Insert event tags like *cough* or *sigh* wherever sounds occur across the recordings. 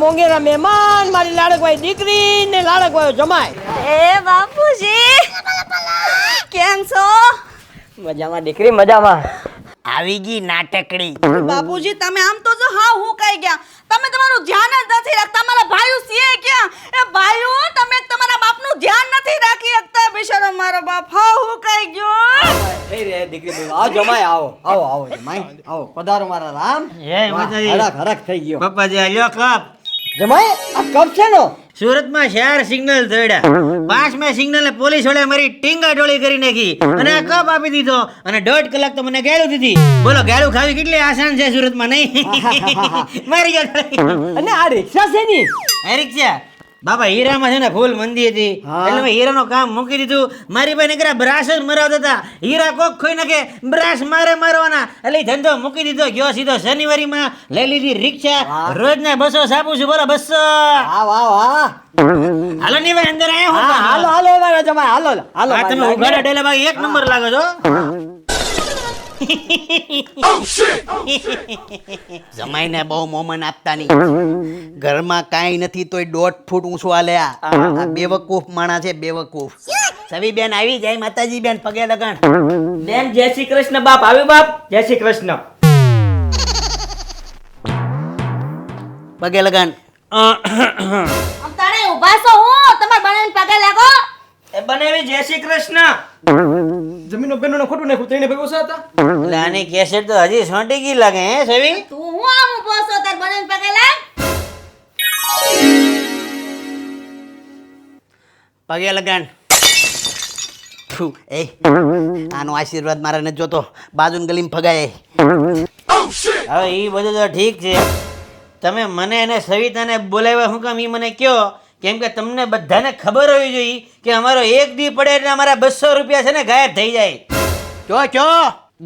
મોંઘેરા મહેમાન મારી લાડકભાઈ દીકરી ને લાડકભાઈ જમાય એ બાપુજી! કેમ છો? મજામાં દીકરી મજામાં. આવી ગઈ નાટકડી. બાપુજી તમે આમ તો જો હા હું કઈ ગયા. તમે તમારું ધ્યાન જ નથી રાખતા. મારા ભાઈઓ સીએ ક્યાં? એ ભાઈઓ તમે તમારા બાપનું ધ્યાન નથી રાખી શકતા. બિચારો મારો બાપ હા હું કઈ ગયો. એ રે દીકરી બોલો. આવો જમાય આવો આવો આવો જમાય આવો. પધારો મારા રામ. માતાજી. હરખ હરખ થઈ ગયો. પપ્પાજી આલ્યો કપ જમાય આ કપ છે નો? સુરતમાં શહેર સિગ્નલ દોડ્યા પાંચમે સિગ્નલ ને પોલીસ વડે મારી ટીંગા ટોળી કરી નાખી અને આ કપ આપી દીધો અને દોઢ કલાક તો મને ગાળું દીધી. બોલો ગાળું ખાવી કેટલી આસાન છે સુરતમાં નહીં? મારી ગયો અને આ રિક્ષા છે ની? આ રિક્ષા? બાબા હીરામાં છે ને ફૂલ મંદી હતી. એટલે મેં હીરાનું કામ મૂકી દીધું. મારી પાસે નીકળ્યા બ્રાસ જ મરાવતા હતા. હીરા કોક ખોઈ નાખે બ્રાસ મારે મારવાના. એટલે ધંધો મૂકી દીધો. ગયો સીધો શનિવારીમાં લઈ લીધી રિક્ષા. રોજ રોજના બસો સાપું છું. બોલો બસો. વાહ વાહ હાલો ની ભાઈ અંદર આયા હાલો? હાલો હાલો હાલો. હાલો તમે ઉઘાડા ડેલા ભાઈ એક નંબર લાગો છો. *laughs* જમાઈને બહુ મોમન આપતા નહીં ઘરમાં કાંઈ નથી તોય દોઢ ફૂટ ઊંચો હાલે આ. આ બેવકૂફ માણા છે બેવકૂફ. સવી બેન આવી જાય માતાજી બેન પગે લગણ બેન જય શ્રી કૃષ્ણ બાપ. આવ્યું બાપ? જય શ્રી કૃષ્ણ. પગે લગણ તારે ઊભા ઊભા છો હું. તમાર બનાવીને પગે લાગો. એ બનાવી જય શ્રી કૃષ્ણ. જમીનો બેનો ખોટું નાખ્યું ત્રણે ભેગો હતા? એટલે આની કેસેટ તો હજી સોંટી ગઈ લાગે હે સવી? તું હું આમ ઊભો છો તાર બનાવીને પગેલા પગે લગાણ એ આનો આશીર્વાદ મારે નથી જોતો. બાજુન ગલીમ ફગાય. હવે એ બધું તો ઠીક છે. તમે મને અને સવિતાને બોલાવ્યા હું કામ એ મને કયો? કેમ કે તમને બધાને ખબર હોવી જોઈએ કે અમારો એક દી પડે એટલે અમારા બસો રૂપિયા છે ને ગાયબ થઈ જાય. ચો ચો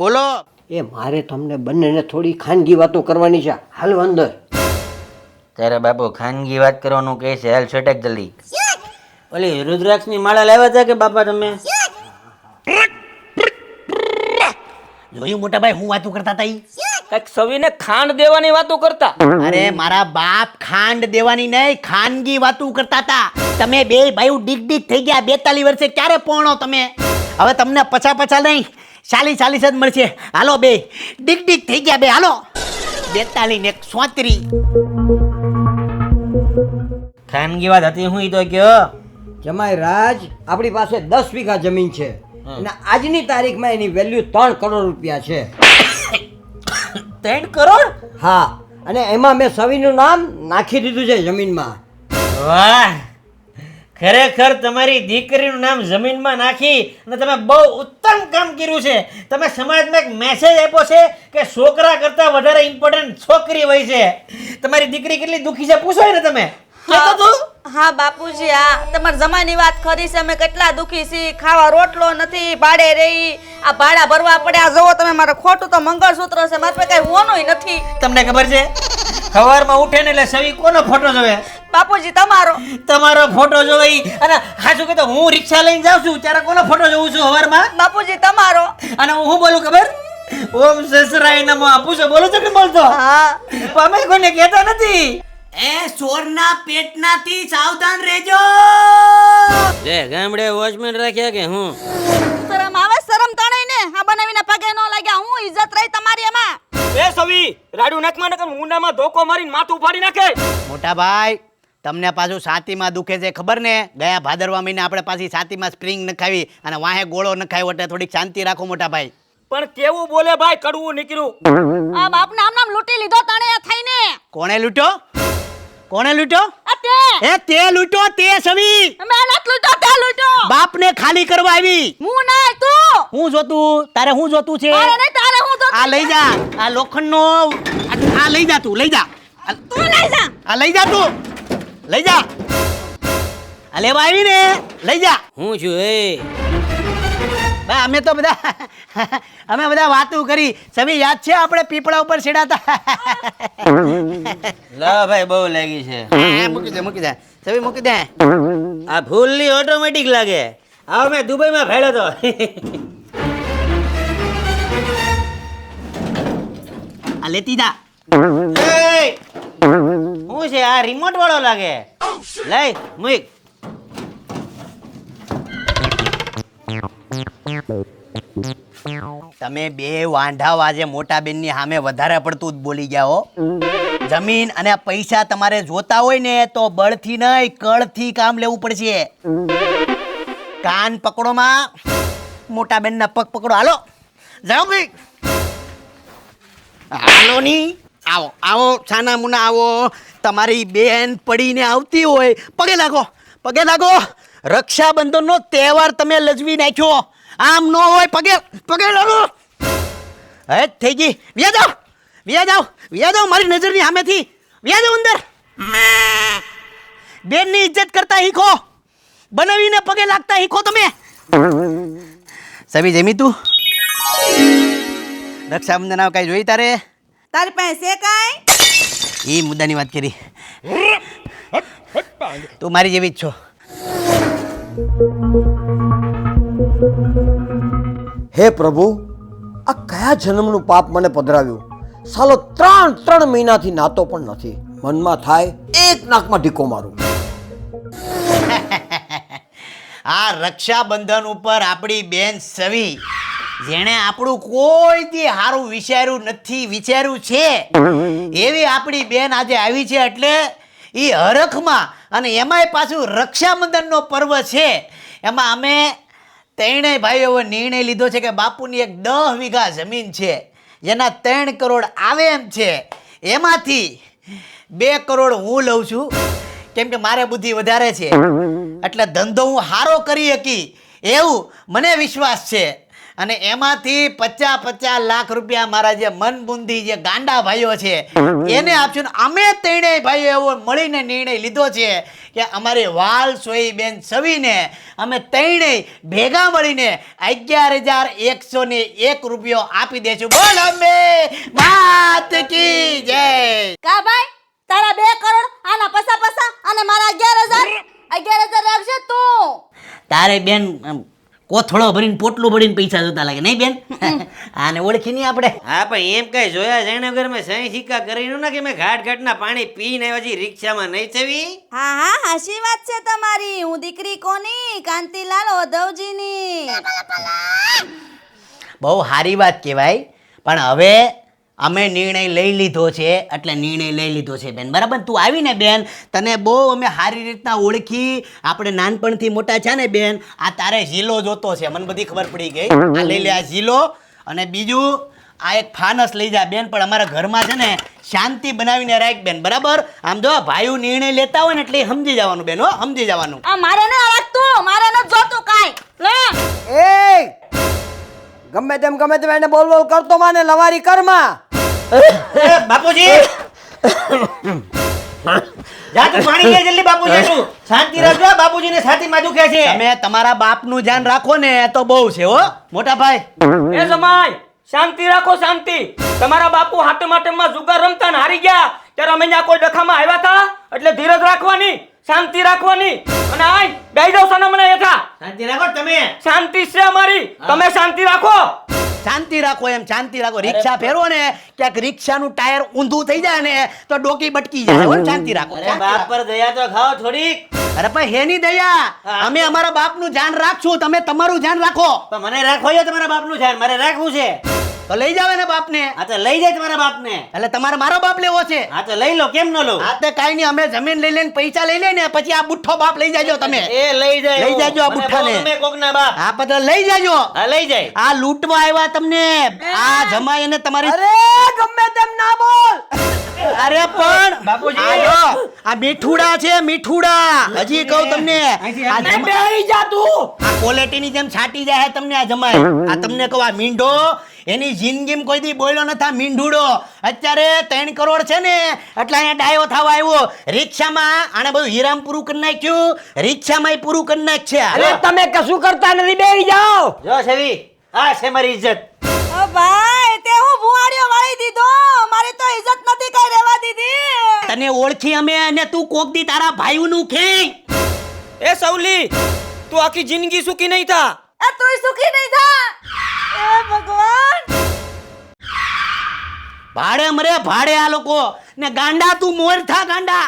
બોલો. એ મારે તમને બંનેને થોડી ખાનગી વાતો કરવાની છે. હાલ અંદર ત્યારે બાપુ ખાનગી વાત કરવાનું કહે છે. હાલ છટક જલ્દી. ઓલી રુદ્રાક્ષની માળા લાવ્યા હતા કે બાપા તમે? જોયું મોટા ભાઈ હું વાતું કરતા હતા ઈ? કંઈક સવિને ખાંડ દેવાની વાતો કરતા. અરે મારા બાપ ખાંડ દેવાની નહીં ખાનગી વાતો કરતા હતા. તમે બે ભાઈ ડીક ડીક થઈ ગયા બેતાલીસ વર્ષે ક્યારે પહોણો તમે? હવે તમને પછા પછા નહીં ચાલીસ ચાલીસ જ મળશે. હાલો બે ડીક ડીક થઈ ગયા બે હાલો. બેતાલી ને સોત્રી. ખાનગી વાત હતી હું ઈ તો કયો. જમાઈ રાજ આપણી પાસે દસ વીઘા જમીન છે. અને આજની તારીખમાં એની વેલ્યુ ત્રણ કરોડ રૂપિયા છે. ત્રણ કરોડ? હા અને એમાં મેં સવિનું નામ નાખી દીધું છે જમીનમાં. વાહ! ખરેખર તમારી દીકરીનું નામ જમીનમાં નાખી અને તમે બહુ ઉત્તમ કામ કર્યું છે. તમે સમાજમાં એક મેસેજ આપ્યો છે કે છોકરા કરતાં વધારે ઇમ્પોર્ટન્ટ છોકરી હોય છે. તમારી દીકરી કેટલી દુખી છે પૂછો ને તમે. હા બાપુજી હા. તમારી જમાની વાત ખરી છે અમે કેટલા દુખી છીએ. ખાવા રોટલો નથી ભાડે રહી. આ ભાડા ભરવા પડે આ જોવો તમે મારે ખોટું તો મંગળસૂત્ર છે. મારે પાસે કઈ હોનોય નથી. તમને ખબર છે? સવારમાં ઉઠે ને એટલે સવી કોનો ફોટો જોવે? બાપુજી તમારો. તમારો ફોટો જોવે અને હાજુ કે તો હું રિક્ષા લઈને જાઉં છું ત્યારે કોનો ફોટો જોઉં છું સવારમાં? બાપુજી તમારો. અને હું શું બોલું ખબર? ઓમ સસરાય નમો. આપું છું બોલું છું કે બોલતો? હા. અમે કોઈને કહેતા નથી. એ ચોરના પેટનાથી સાવધાન રહેજો. જે ગામડે વોચમેન રાખ્યા કે હું શરમ આવે શરમ તણાઈ ને આ બનાવીને પગે ન લાગ્યા હું ઇજ્જત રહી તમારી એમાં. એ સવી રાડુ નાકમાં નકર મુંડામાં ધોકો મારીને માથું ફાડી નાખે. મોટા ભાઈ તમને પાછું છાતીમાં દુખે છે ખબર ને? ગયા ભાદરવા મહિને આપણે પાછી છાતીમાં સ્પ્રિંગ નખાવી અને વાહે ગોળો નખાયો એટલે થોડીક શાંતિ રાખો મોટા ભાઈ પણ કેવું બોલે ભાઈ કડવું નીકળ્યું? આ બાપ નામ નામ લૂટી લીધો તણે થઈને. કોણે લૂટ્યો કોણે લૂટ્યો તે. એ તે લૂટ્યો તે સવી. મેં નથી લૂંટો તે લૂંટો. બાપને ખાલી કરવા આવી. હું ના તું. હું જોતું તારે હું જોતું છે? તો આ લઈ જા. આ લોખંડનો આ આ લઈ જા તું લઈ જા. તું લઈ જા. આ લઈ જા તું. લઈ જા. આ લેવા આવી ને. લઈ જા. હું છું એ. બા અમે તો બધા અમે બધા વાતું કરી. સભી યાદ છે આપણે પીપળા ઉપર ચડાતા લા ભાઈ બહુ લાગી છે. હા, મૂકી દે મૂકી દે. સભી મૂકી દે. આ ફૂલની ઓટોમેટિક લાગે. આ મેં દુબઈમાં ફેડ્યો તો. આ લેતી જા હું શું છે? આ રિમોટ વાળો લાગે. લઈ મુઈક તમે બે વાંઢાઓ આજે મોટા બેનની સામે વધારે પડતું જ બોલી ગયા હો. જમીન અને પૈસા તમારે જોતા હોય ને તો બળથી નહીં કળથી કામ લેવું પડશે. કાન પકડોમાં. મોટા બેનના પગ પકડો. હાલો જાઓ ભાઈ. હાલો ની. આવો આવો, છાના મુના આવો. તમારી બેન પડીને આવતી હોય. પગે લાગો પગે લાગો. રક્ષાબંધનનો તહેવાર તમે લજવી નાખ્યો. આમ ન હોય, પગે પગે લાગો. હે થઈ ગઈ વ્યા જાઓ વ્યા જાઓ વ્યા જાઓ મારી નજરની સામેથી. વ્યા જાઓ અંદર. બેનની ઇજ્જત કરતા શીખો. બનાવીને પગે લાગતા શીખો તમે. સભી જમી તું? રક્ષાબંધન આવ કઈ જોઈ તારે? તારી પાસે કાંઈ? એ મુદ્દાની વાત કરી. તું મારી જેવી જ છો. હે પ્રભુ આ કયા જન્મનું પાપ મને પધરાવ્યું? સાલો ત્રણ ત્રણ મહિનાથી નાતો પણ નથી. મનમાં થાય એક નાકમાં ઢીકો મારું. *laughs* આ રક્ષાબંધન ઉપર આપણી બેન સવી જેણે આપણું કોઈથી સારું વિચાર્યું નથી, વિચાર્યું છે. એવી આપણી બેન આજે આવી છે એટલે એ હરખમાં અને એમાંય પાછું રક્ષાબંધનનો પર્વ છે. એમાં અમે ત્રણેય એવો નિર્ણય લીધો છે કે બાપુની એક દહ વીઘા જમીન છે, જેના ત્રણ કરોડ આવે એમ છે. એમાંથી બે કરોડ હું લઉં છું, કેમ કે મારે બુદ્ધિ વધારે છે. એટલે ધંધો હું સારો કરી શકી એવું મને વિશ્વાસ છે. અને એમાંથી પચાસ પચાસ લાખ રૂપિયા મારા જે મન બુંદી જે ગાંડા ભાઈઓ છે એને આપશું. અમે ત્રણેય ભાઈઓ એવો મળીને નિર્ણય લીધો છે કે અમારી વાલ સોઈ બેન સવીને અમે ત્રણેય ભેગા મળીને અગિયાર હજાર એકસો ને એક રૂપિયો આપી દેશું. બોલ અમે. વાત કી જય. કા ભાઈ? તારા બે કરોડ આના પસા પસા અને મારા અગિયાર હજાર? અગિયાર હજાર રાખશે તું. તારે બેન કોથળો ભરીને પોટલું ભરીને પૈસા જોતા લાગે. નહીં બેન? *laughs* આને ઓળખી નહીં આપણે. હા પણ એમ કઈ જોયા જાણે વગર મેં સહી સિક્કા કરીને ને કે મેં ઘાટ ઘાટના પાણી પીને હજી રિક્ષામાં નહીં થવી? હા હા હાશી વાત છે તમારી. હું દીકરી કોની? કાંતિલાલ ઓધવજીની. બહુ સારી વાત કહેવાય. પણ હવે અમે નિર્ણય લઈ લીધો છે એટલે નિર્ણય લઈ લીધો છે બેન. બરાબર? તું આવીને બેન તને બહુ અમે સારી રીતના ઓળખી. આપણે નાનપણથી મોટા છે ને બેન આ તારે ઝીલો જોતો છે. મને બધી ખબર પડી ગઈ. આ લઈ લે આ ઝીલો. અને બીજું આ એક ફાનસ લઈ જા બેન પણ અમારા ઘરમાં છે ને શાંતિ બનાવીને રાખ બેન. બરાબર? આમ જો ભાઈઓ નિર્ણય લેતા હોય ને એટલે સમજી જવાનું બેન હો. સમજી જવાનું. આ મારે ન રાખતું મારે ન જોતું કાઈ. લે. એ! ગમે તેમ ગમે તેમ એને બોલ બોલ કરતો માને લવારી કરમાં બાપુજી! જા તું પાણી લે જલ્દી બાપુજી તું. શાંતિ રાખજો બાપુજીને છાતીમાં દુખે છે. તમે તમારા બાપનું ધ્યાન રાખો ને તો બહુ છે હો. મોટા ભાઈ. એ જમાઈ શાંતિ રાખો શાંતિ. તમારા બાપુ હાટમ હાટમમાં જુગાર રમતા ને હારી ગયા ત્યારે અમે ત્યાં કોઈ ડખામાં આવ્યા હતા એટલે ધીરજ રાખવાની શાંતિ રાખવાની. અને આય બેહી જાવ સાના મને હેઠા શાંતિ રાખો તમે. શાંતિ છે અમારી. તમે શાંતિ રાખો. શાંતિ રાખો એમ શાંતિ રાખો રિક્ષા ફેરવો ને ક્યાંક રિક્ષાનું ટાયર ઊંધું થઈ જાય ને તો ડોકી બટકી જાય. હો, શાંતિ રાખો અરે બાપ પર દયા તો ખાઓ થોડીક. અરે પણ હેની દયા અમે અમારા બાપનું ધ્યાન રાખશું તમે તમારું ધ્યાન રાખો. પણ મને રાખો છે તમારા બાપનું ધ્યાન મારે રાખવું છે. તો લઈ જાવે ને બાપને. આ તો લઈ જાય તમારા બાપને. એટલે તમારે મારો બાપ લેવો છે. હા તો લઈ લો કેમ ન લો? હા તો કાઈ નહીં અમે જમીન લઈ લઈને પૈસા લઈ લઈને પછી આ બુઠ્ઠો બાપ લઈ જાજો તમે. એ લઈ જાય લઈ જાજો આ બુઠ્ઠાને. તમે કોકના બાપ. આ બધા લઈ જાજો. હા લઈ જાય. આ લૂંટવા આવ્યા તમને. આ જમાય અને તમારી અરે ગમે તેમ ના બોલ. અરે પણ બાપુજી. આ આ મીઠુડા છે મીઠુડા. હજી કહું તમને. આ જમા- બેહી જા તું આ ક્વોલિટીની જેમ છાટી જાય તમને આ જમાય આ તમને કહું આ મીંઢો એની જિંદગીમાં કોઈ દી બોલ્યો નથી આ મીંઢુડો. અત્યારે ત્રણ કરોડ છે ને એટલે અહીંયા ડાયો થવા આવ્યો. રિક્ષામાં આને બધું હીરામ પૂરું કરી નાખ્યું રિક્ષામાં પૂરું કરી નાખ્યા. અરે તમે કશું કરતા નથી બેહી જાઓ. જો સેવી આ છે મારી ઇજ્જત ઓ ભાઈ તે હું ભુવાડીઓ વાળી દીધો. મારી તો ઇજ્જત નથી કઈ રહેવા દીધી. તને ઓળખી અમે અને તું કોક દી તારા ભાઈઓનું ખે એ સૌલી તું આખી જિંદગી સુખી નહીં થા. એ તુંય સુખી નહીં થા? એ ભગવાન! ભાડે મરે ભાડે આ લોકો. ને ગાંડા તું મોર થા ગાંડા.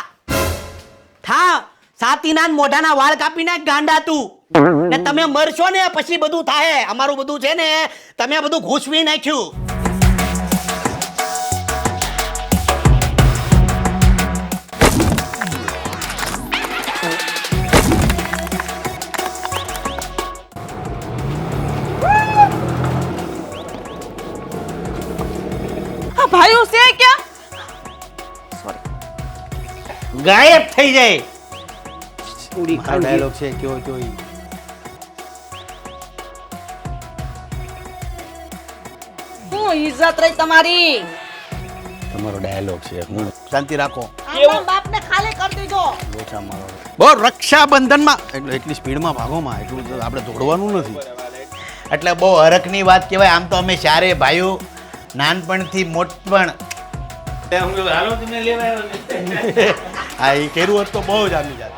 થા સાતીના ને મોઢાના વાળ કાપી નાખ ગાંડા તું. ને તમે મરશો ને પછી બધું થાય અમારું બધું છે ને તમે બધું ઘૂસવી નાખ્યું. ભાઈઓ છે ક્યાં ગાયબ થઈ જાય. ડાયલોગ છે કયો કયો ઈ. શું ઇજ્જત રહી તમારી? તમારો ડાયલોગ છે હું શાંતિ રાખો. બાપને ખાલી કરી દીધો. લોચા મારો. બહુ રક્ષાબંધનમાં એટલે એટલી સ્પીડમાં ભાગોમાં એટલું આપણે દોડવાનું નથી. એટલે બહુ હરકની વાત કહેવાય આમ તો અમે ચારે ભાઈઓ નાનપણથી મોટપણ. *laughs* હા એ કર્યું હોત તો બહુ જ આમી જાત